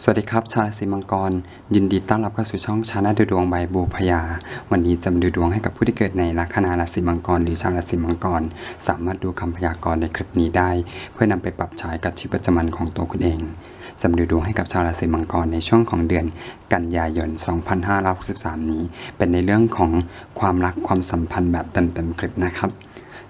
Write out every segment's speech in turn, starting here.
สวัสดีครับ ชาวราศีมังกร ยินดีต้อนรับเข้าสู่ช่องชาแนลดูดวงใบบูพยา วันนี้จะมาดูดวงให้กับผู้ที่เกิดในลัคนาราศีมังกร หรือชาวราศีมังกร สามารถดูคำพยากรณ์ในคลิปนี้ได้ เพื่อนำไปปรับใช้กับชีวิตประจำวันของตัวคุณเองจะดูดวงให้กับชาวราศีมังกรในช่วงของเดือน กันยายน 2563 นี้ เป็นในเรื่องของความรักความสัมพันธ์แบบเต็มๆคลิปนะครับ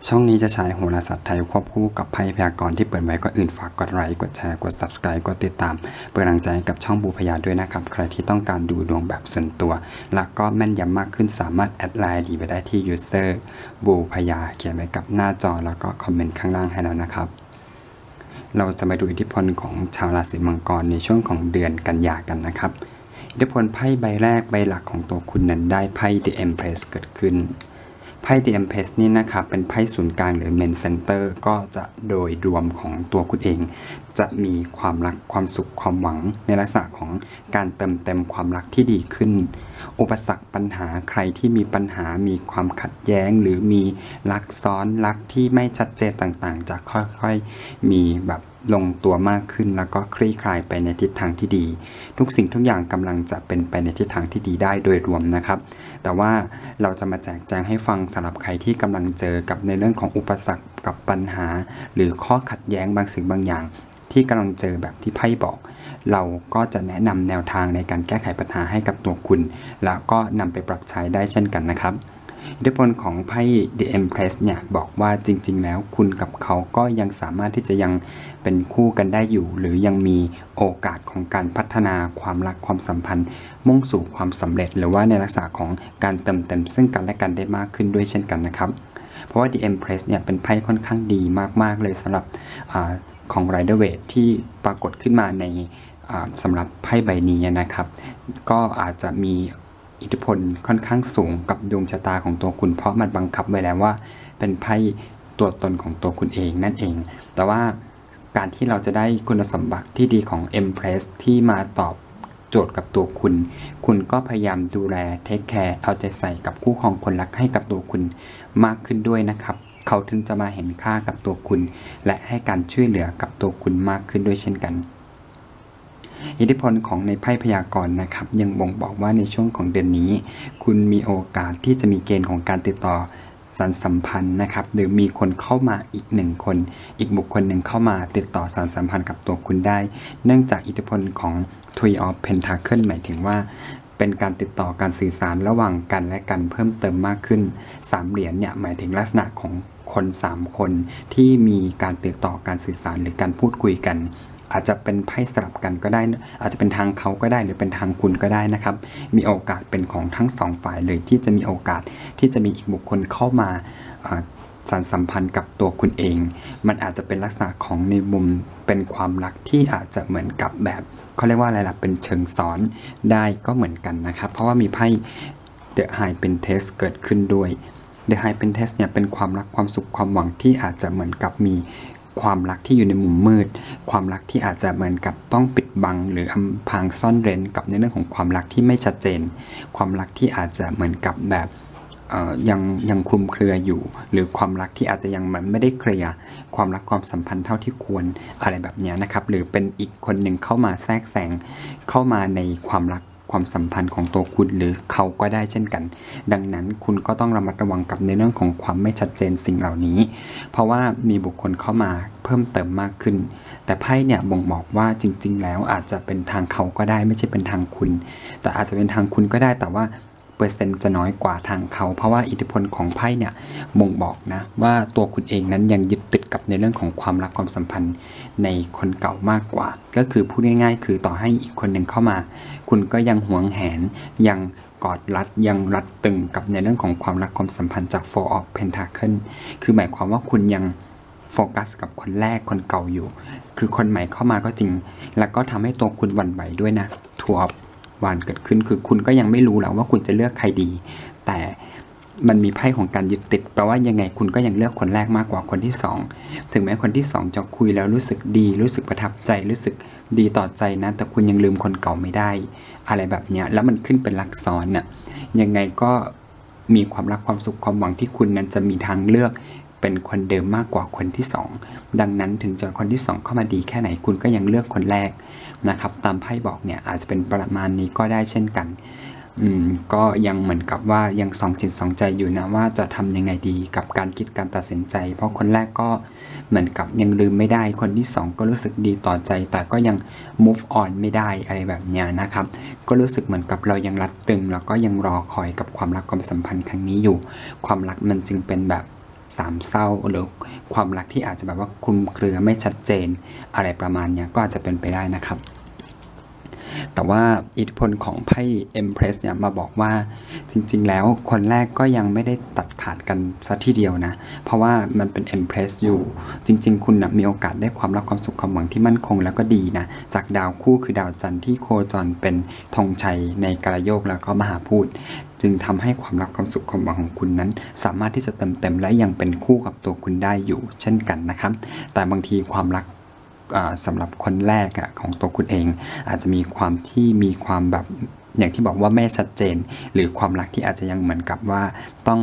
ช่องนี้จะใช้โหราศาสตร์ไทยควบคู่กับไพ่พยากรณ์ที่เปิดไว้ก็อื่นฝากกดไลค์กดแชร์กด subscribe กดติดตามเป็นกำลังใจกับช่องบูพยาด้วยนะครับ ใครที่ต้องการดูดวงแบบส่วนตัว แล้วก็แม่นยำมากขึ้นสามารถแอดไลน์ดีไปได้ที่ user บูพยาเขียนไว้กับหน้าจอแล้วก็คอมเมนต์ข้างล่างให้แล้วนะครับเราจะมาดูอิทธิพลของชาวราศีมังกรในช่วงของเดือนกันยากันนะครับ อิทธิพลไพ่ใบแรกใบหลักของตัวคุณนั้นได้ไพ่ The Empress เกิดขึ้น ไพ่ The Empress นี่นะครับเป็นไพ่ศูนย์กลางหรือ Main Center ก็จะโดยรวมของตัวคุณเอง จะมีความรักความสุขความหวังในลักษณะของการเติมเต็มความรักที่ดีขึ้น อุปสรรคปัญหาใครที่มีปัญหามีความขัดแย้ง หรือมีรักซ้อนรักที่ไม่ชัดเจนต่างๆ จะค่อยๆมีแบบ ลงตัวมากขึ้นแล้วก็คลี่คลายไปในทิศทางที่ดี ทุกสิ่งทุกอย่างกำลังจะเป็นไปในทิศทางที่ดีได้โดยรวมนะครับ แต่ว่าเราจะมาแจกแจงให้ฟังสำหรับใครที่กำลังเจอกับในเรื่องของอุปสรรคกับปัญหา หรือข้อขัดแย้งบางสิ่งบางอย่าง ที่กำลังเจอแบบที่ไพ่บอก เราก็จะแนะนำแนวทางในการแก้ไขปัญหาให้กับตัวคุณ แล้วก็นำไปปรับใช้ได้เช่นกันนะครับ อิทธิพลของไพ่ The Empress เนี่ยบอกว่าจริง ๆ แล้วคุณกับเขาก็ยังสามารถที่จะยังเป็นคู่กันได้อยู่ หรือยังมีโอกาสของการพัฒนาความรักความสัมพันธ์ มุ่งสู่ความสำเร็จ หรือว่าในลักษณะของการเติมเต็มซึ่งกันและกันได้มากขึ้นด้วยเช่นกันนะครับ เพราะว่า The Empress เนี่ยเป็นไพ่ค่อนข้างดีมากๆเลยสำหรับอของ Rider w a i t ที่ปรากฏขึ้นมาในสำหรับไพ่ใบนี้นะครับ ก็อาจจะมี อิทธิพลค่อนข้างสูงกับดวงชะตาของตัวคุณ เพราะมันบังคับไว้แล้วว่า เป็นไพ่ตัวตนของตัวคุณเองนั่นเอง แต่ว่าการที่เราจะได้คุณสมบัติที่ดีของ Empress ที่มาตอบโจทย์กับตัวคุณ คุณก็พยายามดูแลเทคแคร์เอาใจใส่กับคู่ครองคนรักให้กับตัวคุณมากขึ้นด้วยนะครับ เขาถึงจะมาเห็นค่ากับตัวคุณ และให้การช่วยเหลือกับตัวคุณมากขึ้นด้วยเช่นกัน อิทธิพลของในไพ่พยากรณ์นะครับ ยังบ่งบอกว่าในช่วงของเดือนนี้ คุณมีโอกาสที่จะมีเกณฑ์ของการติดต่อสารสัมพันธ์นะครับหรือมีคนเข้ามาอีกหนึ่งคน อีกบุคคลหนึ่งเข้ามาติดต่อสารสัมพันธ์กับตัวคุณได้ เนื่องจากอิทธิพลของ Tree of Pentacle หมายถึงว่า เป็นการติดต่อการสื่อสารระหว่างกันและกันเพิ่มเติมมากขึ้นสามเหรียญเนี่ยหมายถึงลักษณะของคนสามคนที่มีการติดต่อการสื่อสารหรือการพูดคุยกัน อาจจะเป็นไพ่สลับกันก็ได้ อาจจะเป็นทางเขาก็ได้หรือเป็นทางคุณก็ได้นะครับ มีโอกาสเป็นของทั้งสองฝ่ายเลยที่จะมีโอกาสที่จะมีอีกบุคคลเข้ามาสารสัมพันธ์กับตัวคุณเอง มันอาจจะเป็นลักษณะของในมุมเป็นความรักที่อาจจะเหมือนกับแบบเขาเรียกว่าอะไรล่ะเป็นเชิงซ้อนได้ก็เหมือนกันนะครับ เพราะว่ามีไพ่ The High Pentest เกิดขึ้นด้วย The High Pentest เนี่ยเป็นความรักความสุขความหวังที่อาจจะเหมือนกับมี ความรักที่อยู่ในมุมมืด ความรักที่อาจจะเหมือนกับต้องปิดบัง หรืออำพรางซ่อนเร้นกับในเรื่องของความรักที่ไม่ชัดเจน ความรักที่อาจจะเหมือนกับแบบยังยังคลุมเครืออยู่ หรือความรักที่อาจจะยังมันไม่ได้เคลียร์ความรักความสัมพันธ์เท่าที่ควรอะไรแบบนี้นะครับ หรือเป็นอีกคนหนึ่งเข้ามาแทรกแซงเข้ามาในความรัก ความสัมพันธ์ของตัวคุณหรือเขาก็ได้เช่นกัน ดังนั้นคุณก็ต้องระมัดระวังกับในเรื่องของความไม่ชัดเจนสิ่งเหล่านี้ เพราะว่ามีบุคคลเข้ามาเพิ่มเติมมากขึ้น แต่ไพ่เนี่ยบ่งบอกว่าจริง ๆ แล้วอาจจะเป็นทางเขาก็ได้ไม่ใช่เป็นทางคุณ แต่อาจจะเป็นทางคุณก็ได้แต่ว่าเปอร์เซ็นต์จะน้อยกว่าทางเขา เพราะว่าอิทธิพลของไพ่เนี่ยบ่งบอกนะว่าตัวคุณเองนั้นยังยึดติดกับในเรื่องของความรักความสัมพันธ์ในคนเก่ามากกว่า ก็คือพูดง่าย ๆ คือต่อให้อีกคนหนึ่งเข้ามา คุณก็ยังหวงแหนยังกอดรัดยังรัดตึงกับในเรื่องของความรักความสัมพันธ์จาก Four of Pentacle คือหมายความว่าคุณยังโฟกัสกับคนแรกคนเก่าอยู่ คือคนใหม่เข้ามาก็จริง แล้วก็ทำให้ตัวคุณหวั่นไหวด้วยนะ Two of วานเกิดขึ้นคือคุณก็ยังไม่รู้แล้วว่าคุณจะเลือกใครดี แต่ มันมีไพ่ของการยึดติดแปลว่ายังไงคุณก็ยังเลือกคนแรกมากกว่าคนที่สองถึงแม้คนที่สองจะคุยแล้วรู้สึกดี รู้สึกประทับใจรู้สึกดีต่อใจนะ แต่คุณยังลืมคนเก่าไม่ได้ อะไรแบบเนี้ยแล้วมันขึ้นเป็นลักษณน่ะยังไงก็มีความรักความสุขความหวังที่คุณนั้นจะมีทางเลือกเป็นคนเดิมมากกว่าคนที่สองดังนั้นถึงจะคนที่สองเข้ามาดีแค่ไหนคุณก็ยังเลือกคนแรกนะครับ ตามไพ่บอกเนี่ยอาจจะเป็นประมาณนี้ก็ได้เช่นกัน อืมก็ยังเหมือนกับว่ายังสองจิตสองใจอยู่นะว่าจะทำยังไงดีกับการคิดการตัดสินใจ เพราะคนแรกก็เหมือนกับยังลืมไม่ได้คนที่สองก็รู้สึกดีต่อใจ แต่ก็ยัง move on ไม่ได้อะไรแบบนี้นะครับ ก็รู้สึกเหมือนกับเรายังรัดตึง แล้วก็ยังรอคอยกับความรักความสัมพันธ์ครั้งนี้อยู่ ความรักมันจึงเป็นแบบสามเศร้าหรือความรักที่อาจจะแบบว่าคลุมเครือไม่ชัดเจน อะไรประมาณนี้ก็อาจจะเป็นไปได้นะครับ แต่ว่าอิทธิพลของไพ่ Empress เนี่ยมาบอกว่าจริง ๆ แล้วคนแรกก็ยังไม่ได้ตัดขาดกันซะทีเดียวนะ เพราะว่ามันเป็น Empress อยู่ จริง ๆ คุณนะมีโอกาสได้ความรักความสุขความหวังที่มั่นคงแล้วก็ดีนะ จากดาวคู่คือดาวจันทร์ที่โคจรเป็นธงชัยในกระโยกแล้วก็มหาพูดจึงทำให้ความรักความสุขความหวังของคุณนั้น สามารถที่จะเติมเต็มและยังเป็นคู่กับตัวคุณได้อยู่ เช่นกันนะครับ แต่บางทีความรัก สำหรับคนแรกอะของตัวคุณเอง อาจจะมีความที่มีความแบบอย่างที่บอกว่าไม่ชัดเจน หรือความรักที่อาจจะยังเหมือนกับว่าต้อง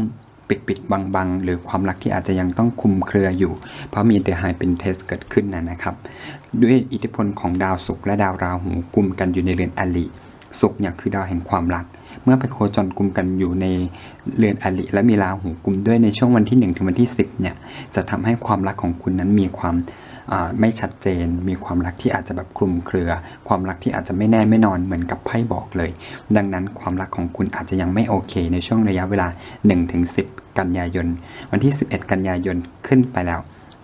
ปิดปิดบังบังๆหรือความรักที่อาจจะยังต้องคุมเครืออยู่ เพราะมีเด e ไฮเป็นเทสเกิดขึ้นนะนะครับ ด้วยอิทธิพลของดาวศุกร์และดาวราหูกลุ่มกันอยู่ในเรือนอลิศุกร์เนี่ยคือดาวแห่งความรัก เมื่อไปโคจรกลุ่มกันอยู่ในเรือนอลิและมีราหูกลุ่มด้วยในช่วงวันที่ 1 ถึงวันที่ 10เนี่ยจะทำให้ความรักของคุณนั้นมีความ ไม่ชัดเจน มีความรักที่อาจจะแบบคลุมเครือ ความรักที่อาจจะไม่แน่ไม่นอนเหมือนกับไพ่บอกเลย ดังนั้นความรักของคุณอาจจะยังไม่โอเค ในช่วงระยะเวลา 1-10 กันยายน วันที่ 11 กันยายนขึ้นไปแล้ว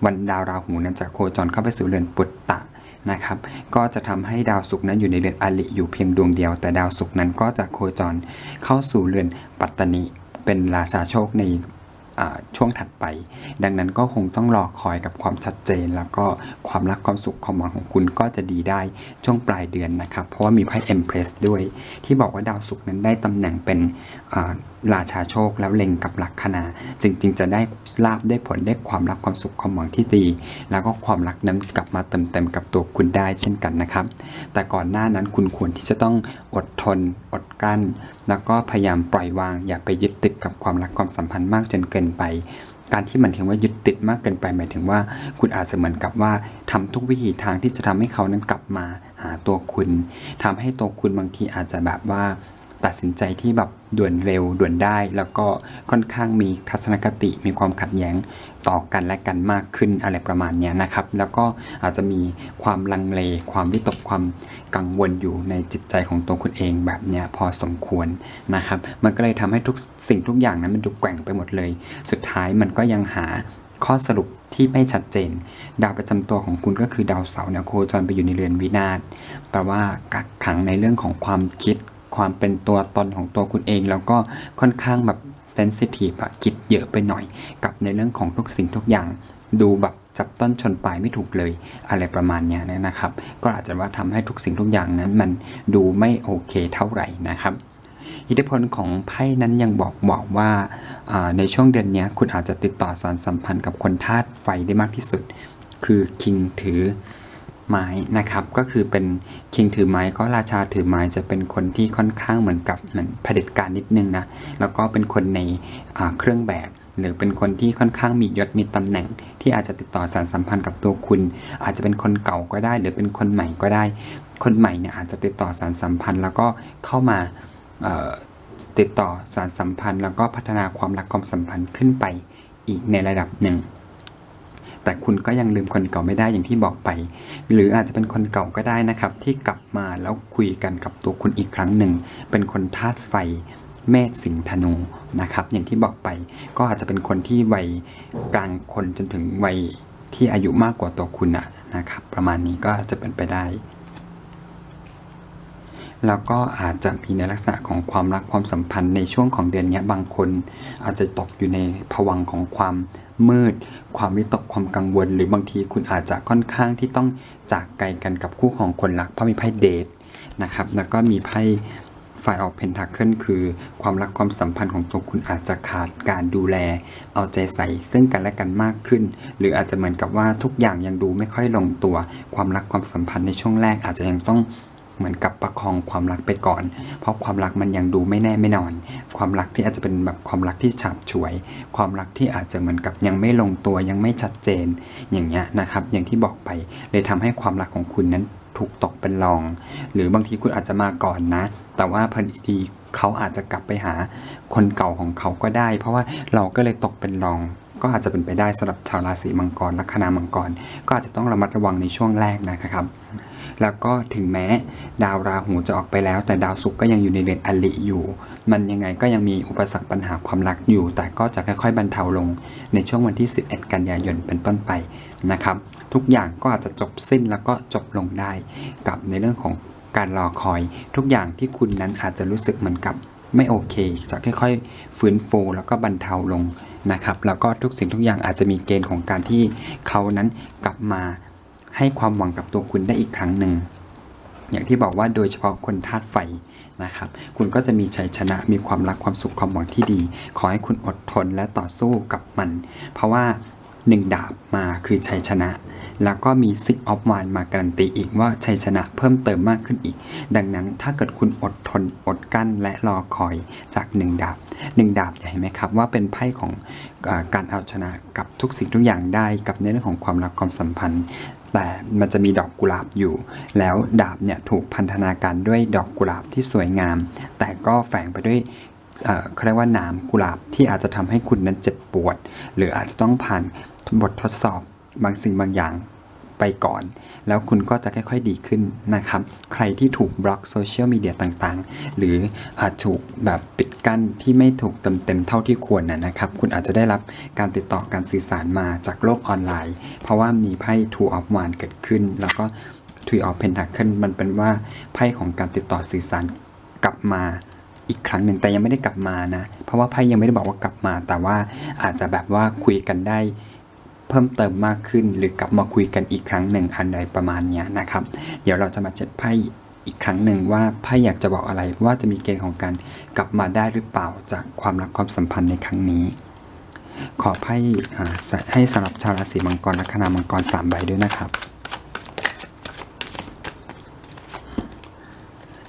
วันดาวราหูนั้นจะโคจรเข้าไปสู่เรือนปุตตะนะครับ ก็จะทำให้ดาวศุกร์นั้นอยู่ในเรือนอลิอยู่เพียงดวงเดียว แต่ดาวศุกร์นั้นก็จะโคจรเข้าสู่เรือนปัตตนิเป็นราชาโชคใน ช่วงถัดไป ดังนั้นก็คงต้องรอคอยกับความชัดเจน แล้วก็ความรักความสุขความหวังของคุณก็จะดีได้ช่วงปลายเดือนนะครับ เพราะว่ามีไพ่เอ็มเพรสด้วย ที่บอกว่าดาวศุกร์นั้นได้ตำแหน่งเป็น ราชาโชคแล้วเล็งกับลักคนาจริงๆจะได้ลาบได้ผลได้ความรักความสุขความหวังที่ดี แล้วก็ความรักนั้นกลับมาเติมเต็มกับตัวคุณได้เช่นกันนะครับ แต่ก่อนหน้านั้นคุณควรที่จะต้องอดทน อดกลั้น แล้วก็พยายามปล่อยวาง อย่าไปยึดติดกับความรักความสัมพันธ์มากจนเกินไปการที่มันถึงว่ายึดติดมากเกินไปหมายถึงว่า คุณอาจจะเหมือนกับว่าทำทุกวิถีทางที่จะทำให้เขานั้นกลับมาหาตัวคุณทำให้ตัวคุณบางทีอาจจะแบบว่า ตัดสินใจที่แบบด่วนเร็วด่วนได้ แล้วก็ค่อนข้างมีทัศนคติมีความขัดแย้งต่อกันและกันมากขึ้นอะไรประมาณนี้นะครับ แล้วก็อาจจะมีความลังเล ความวิตกความกังวลอยู่ในจิตใจของตัวคุณเองแบบนี้พอสมควรนะครับ มันก็เลยทำให้ทุกสิ่งทุกอย่างนั้นมันดูแกว่งไปหมดเลย สุดท้ายมันก็ยังหาข้อสรุปที่ไม่ชัดเจน ดาวประจำตัวของคุณก็คือดาวเสาร์เนี่ยโคจรไปอยู่ในเรือนวินาศแปลว่ากักขังในเรื่องของความคิด ความเป็นตัวตนของตัวคุณเอง แล้วก็ค่อนข้างแบบเซนซิทีฟอะคิดเยอะไปหน่อย กับในเรื่องของทุกสิ่งทุกอย่าง ดูแบบจับต้นชนปลายไม่ถูกเลยอะไรประมาณเนี้ยนะครับ ก็อาจจะว่าทำให้ทุกสิ่งทุกอย่างนั้นมันดูไม่โอเคเท่าไหร่นะครับอิทธิพลของไพ่นั้นยังบอกบอกว่าในช่วงเดือนนี้คุณอาจจะติดต่อสารสัมพันธ์กับคนธาตุไฟได้มากที่สุด คือคิงถือ ไม้นะครับ ก็คือเป็นคิงถือไม้ก็ราชาถือไม้จะเป็นคนที่ค่อนข้างเหมือนกับเหมือนเผด็จการนิดนึงนะแล้วก็เป็นคนในเครื่องแบบ หรือเป็นคนที่ค่อนข้างมียศมีตำแหน่ง ที่อาจจะติดต่อสารสัมพันธ์กับตัวคุณ อาจจะเป็นคนเก่าก็ได้ หรือเป็นคนใหม่ก็ได้ คนใหม่เนี่ยอาจจะติดต่อสารสัมพันธ์ แล้วก็เข้ามาติดต่อสารสัมพันธ์ แล้วก็พัฒนาความรักความสัมพันธ์ขึ้นไปอีกในระดับหนึ่ง แต่คุณก็ยังลืมคนเก่าไม่ได้อย่างที่บอกไป หรืออาจจะเป็นคนเก่าก็ได้นะครับ ที่กลับมาแล้วคุยกันกับตัวคุณอีกครั้งหนึ่ง เป็นคนธาตุไฟ เมษสิงห์ธนูนะครับ อย่างที่บอกไป ก็อาจจะเป็นคนที่วัยกลางคนจนถึงวัยที่อายุมากกว่าตัวคุณนะนะครับ ประมาณนี้ก็จจะเป็นไปได้ แล้วก็อาจจะมีในลักษณะของความรักความสัมพันธ์ในช่วงของเดือนนี้บางคนอาจจะตกอยู่ในภวังของความ มืด ความวิตกความกังวล หรือบางทีคุณอาจจะค่อนข้างที่ต้องจากไกลกันกับคู่ของคนรักเพราะมีไพ่เดทนะครับแล้วก็มีไพ่ไฟออกเพนทาเคิลคือ ความรักความสัมพันธ์ของตัวคุณอาจจะขาดการดูแล เอาใจใส่ซึ่งกันและกันมากขึ้น หรืออาจจะเหมือนกับว่าทุกอย่างยังดูไม่ค่อยลงตัว ความรักความสัมพันธ์ในช่วงแรกอาจจะยังต้องเหมือนกับประคองความรักไปก่อน เพราะความรักมันยังดูไม่แน่ไม่นอน ความรักที่อาจจะเป็นแบบความรักที่ฉาบฉวย ความรักที่อาจจะเหมือนกับยังไม่ลงตัวยังไม่ชัดเจนอย่างเงี้ยนะครับ อย่างที่บอกไปเลยทำให้ความรักของคุณนั้นถูกตกเป็นรอง หรือบางทีคุณอาจจะมาก่อนนะ แต่ว่าพอดีเขาอาจจะกลับไปหาคนเก่าของเขาก็ได้ เพราะว่าเราก็เลยตกเป็นรองก็อาจจะเป็นไปได้สำหรับชาวราศีมังกรลัคนามังกร ก็อาจจะต้องระมัดระวังในช่วงแรกนะครับ แล้วก็ถึงแม้ดาวราหูจะออกไปแล้ว แต่ดาวศุกร์ก็ยังอยู่ในเรือนอลิอยู่ มันยังไงก็ยังมีอุปสรรคปัญหาความรักอยู่ แต่ก็จะค่อยๆบรรเทาลงในช่วงวันที่ 11 กันยายนเป็นต้นไปนะครับ ทุกอย่างก็อาจจะจบสิ้นแล้วก็จบลงได้ กับในเรื่องของการรอคอย ทุกอย่างที่คุณนั้นอาจจะรู้สึกเหมือนกับไม่โอเค จะค่อยๆฟื้นฟูแล้วก็บรรเทาลงนะครับ แล้วก็ทุกสิ่งทุกอย่างอาจจะมีเกณฑ์ของการที่เขานั้นกลับมา ให้ความหวังกับตัวคุณได้อีกครั้งหนึ่ง อย่างที่บอกว่าโดยเฉพาะคนธาตุไฟนะครับ คุณก็จะมีชัยชนะ มีความรักความสุขความหวังที่ดี ขอให้คุณอดทนและต่อสู้กับมัน เพราะว่าหนึ่งดาบมาคือชัยชนะ แล้วก็มีซิกออฟวานมาการันตีอีกว่าชัยชนะเพิ่มเติมมากขึ้นอีก ดังนั้นถ้าเกิดคุณอดทนอดกั้นและรอคอยจากหนึ่งดาบหนึ่งดาบเห็นไหมครับว่าเป็นไพ่ของอการเอาชนะกับทุกสิ่งทุกอย่างได้กับในเรื่องของความรักความสัมพันธ์ แต่มันจะมีดอกกุหลาบอยู่ แล้วดาบเนี่ยถูกพันธนาการด้วยดอกกุหลาบที่สวยงาม แต่ก็แฝงไปด้วยเอ่อเขาเรียกว่าหนามกุหลาบที่อาจจะทำให้คุณนั้นเจ็บปวด หรืออาจจะต้องผ่านบททดสอบบางสิ่งบางอย่าง ไปก่อน แล้วคุณก็จะค่อยๆดีขึ้นนะครับ ใครที่ถูกบล็อกโซเชียลมีเดียต่างๆ หรืออาจถูกแบบปิดกั้นที่ไม่ถูกเต็มๆเท่าที่ควรนะนะครับ คุณอาจจะได้รับการติดต่อการสื่อสารมาจากโลกออนไลน์ เพราะว่ามีไพ่ Two of w a n d เกิดขึ้น แล้วก็ Three of pentacle มันเป็นว่าไพ่ของการติดต่อสื่อสารกลับมาอีกครั้งหนึ่งแต่ยังไม่ได้กลับมานะ เพราะว่าไพ่ยังไม่ได้บอกว่ากลับมา แต่ว่าอาจจะแบบว่าคุยกันได้ เพิ่มเติมมากขึ้น หรือกลับมาคุยกันอีกครั้งหนึ่งอันใดประมาณเนี้ยนะครับ เดี๋ยวเราจะมาเจ็ดไพ่อีกครั้งหนึ่งว่าไพ่อยากจะบอกอะไรว่าจะมีเกณฑ์ของการกลับมาได้หรือเปล่าจากความรักความสัมพันธ์ในครั้งนี้ ขอไพ่ให้สำหรับชาวราศีมังกรลัคนามังกรสามใบด้วยนะครับ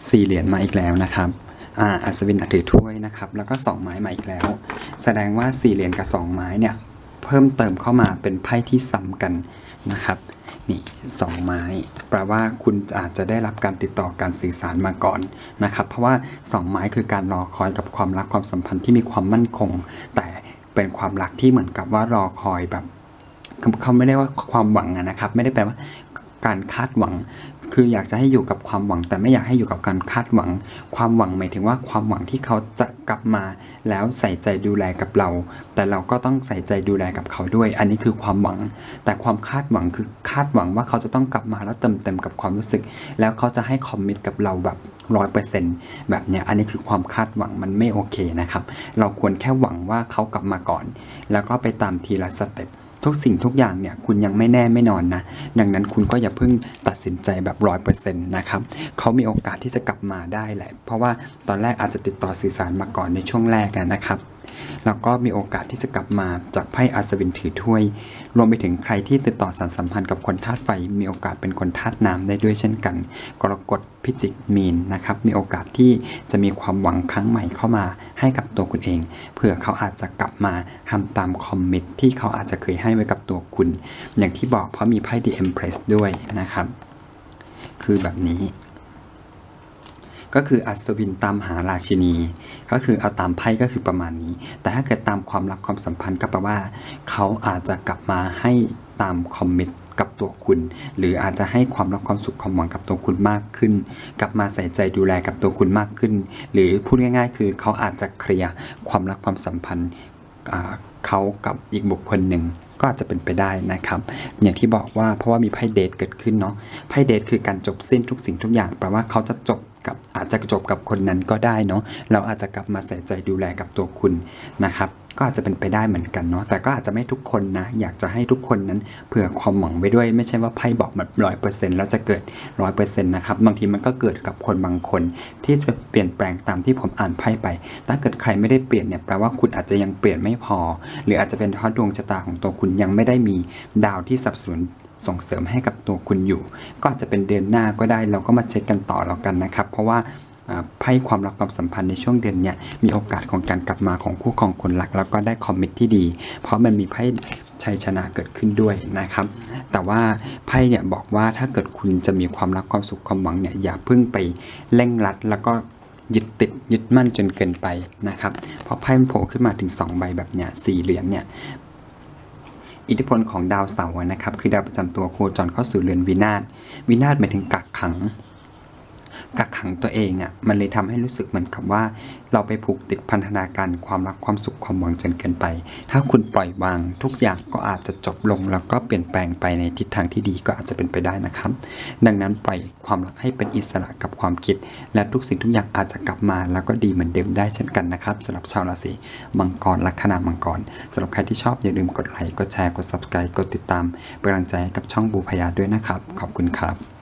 สี่เหรียญมาอีกแล้วนะครับอาอัศวินถือถ้วยนะครับ แล้วก็สองไม้มาอีกแล้ว แสดงว่าสี่เหรียญกับสองไม้เนี่ย เพิ่มเติมเข้ามาเป็นไพ่ที่ซ้ำกันนะครับนี่สองไม้แปลว่าคุณอาจจะได้รับการติดต่อการสื่อสารมาก่อนนะครับเพราะว่าสองไม้คือการรอคอยกับความรักความสัมพันธ์ที่มีความมั่นคง แต่เป็นความรักที่เหมือนกับว่ารอคอยแบบเขาไม่ได้ว่าความหวังนะครับ ไม่ได้แปลว่าการคาดหวัง คืออยากจะให้อยู่กับความหวัง แต่ไม่อยากให้อยู่กับการคาดหวัง ความหวังหมายถึงว่าความหวังที่เขาจะกลับมา แล้วใส่ใจดูแลกับเรา แต่เราก็ต้องใส่ใจดูแลกับเขาด้วย อันนี้คือความหวัง แต่ความคาดหวังคือคาดหวังว่าเขาจะต้องกลับมาแล้วเต็มเต็มกับความรู้สึก แล้วเขาจะให้คอมมิตกับเราแบบร้อยเปอร์เซ็นต์แบบเนี้ยอันนี้คือความคาดหวังมันไม่โอเคนะครับ เราควรแค่หวังว่าเขากลับมาก่อน แล้วก็ไปตามทีละสเต็ป ทุกสิ่งทุกอย่างเนี่ยคุณยังไม่แน่ไม่นอนนะ ดังนั้นคุณก็อย่าเพิ่งตัดสินใจแบบร้อยเปอร์เซ็นต์นะครับเขามีโอกาสที่จะกลับมาได้แหละ เพราะว่าตอนแรกอาจจะติดต่อสื่อสารมาก่อนในช่วงแรกนะครับ แล้วก็มีโอกาสที่จะกลับมาจากไพ่อัศวินถือถ้วย รวมไปถึงใครที่ติดต่อสารสัมพันธ์กับคนธาตุไฟ มีโอกาสเป็นคนธาตุน้ำได้ด้วยเช่นกัน กรกฎพิจิกมีนนะครับมีโอกาสที่จะมีความหวังครั้งใหม่เข้ามาให้กับตัวคุณเองเผื่อเขาอาจจะกลับมาทำตามคอมมิตที่เขาอาจจะเคยให้ไว้กับตัวคุณ อย่างที่บอกเพราะมีไพ่ The Empress ด้วยนะครับ คือแบบนี้ ก็คืออัศวินตามหาราชินี ก็คือเอาตามไพ่ก็คือประมาณนี้ แต่ถ้าเกิดตามความรักความสัมพันธ์ก็แปลว่า เขาอาจจะกลับมาให้ตามคอมมิตกับตัวคุณ หรืออาจจะให้ความรักความสุขความหวังกับตัวคุณมากขึ้น กลับมาใส่ใจดูแลกับตัวคุณมากขึ้น หรือพูดง่าย ๆ คือเขาอาจจะเคลียร์ความรักความสัมพันธ์ เขากับอีกบุคคลหนึ่งก็อาจจะเป็นไปได้นะครับ อย่างที่บอกว่าเพราะว่ามีไพ่เดทเกิดขึ้นเนาะไพ่เดทคือการจบสิ้นทุกสิ่งทุกอย่างแปลว่าเขาจะจบกับอาจจะจบกับคนนั้นก็ได้เนาะเราอาจจะกลับมาใส่ใจดูแลกับตัวคุณนะครับ ก็อาจจะเป็นไปได้เหมือนกันเนาะแต่ก็อาจจะไม่ทุกคนนะ อยากจะให้ทุกคนนั้นเผื่อความหวังไว้ด้วย ไม่ใช่ว่าไพ่บอกแบบร้อยเปอร์เซ็นต์แล้วจะเกิดร้อยเปอร์เซ็นต์นะครับบางทีมันก็เกิดกับคนบางคน ที่จะเปลี่ยนแปลงตามที่ผมอ่านไพ่ไป ถ้าเกิดใครไม่ได้เปลี่ยนเนี่ยแปลว่าคุณอาจจะยังเปลี่ยนไม่พอ หรืออาจจะเป็นเพราะดวงชะตาของตัวคุณยังไม่ได้มีดาวที่สนับสนุนส่งเสริมให้กับตัวคุณอยู่ ก็อาจจะเป็นเดือนหน้าก็ได้เราก็มาเช็คกันต่อแล้วกันนะครับ เพราะว่า ไพ่ความรักความสัมพันธ์ในช่วงเดือนเนี้ยมีโอกาสของการกลับมาของคู่ครองคนรัก แล้วก็ได้คอมมิตที่ดี เพราะมันมีไพ่ชัยชนะเกิดขึ้นด้วยนะครับ แต่ว่าไพ่เนี่ยบอกว่าถ้าเกิดคุณจะมีความรักความสุขความหวังเนี่ยอย่าเพิ่งไปเร่งรัดแล้วก็ยึดติดยึดมั่นจนเกินไปนะครับ เพราะไพ่มันโผล่ขึ้นมาถึงสองใบแบบเนี้ยสี่เหรียญเนี่ยอิทธิพลของดาวเสาร์นะครับคือดาวประจำตัวโคจรเข้าสู่เรือนวินาศวินาศหมายถึงกักขัง กักขังตัวเองอะ่ะมันเลยทำให้รู้สึกเหมือนกับว่า เราไปผูกติดพันธนาการความรักความสุขความหวังจนเกินไป ถ้าคุณปล่อยวางทุกอย่างก็อาจจะจบลง แล้วก็เปลี่ยนแปลงไปในทิศทางที่ดีก็อาจจะเป็นไปได้นะครับ ดังนั้นปล่อยความรักให้เป็นอิสระกับความคิด และทุกสิ่งทุกอย่างอาจจะกลับมา แล้วก็ดีเหมือนเดิมได้เช่นกันนะครับสำหรับชาวราศีมังกรลัคนามังกรสำหรับใครที่ชอบอย่าลืมกดไลค์กดแชร์กด subscribe กดติดตามเป็นกำลังใจกับช่องบูพยาด้วยนะครับ ขอบคุณครับ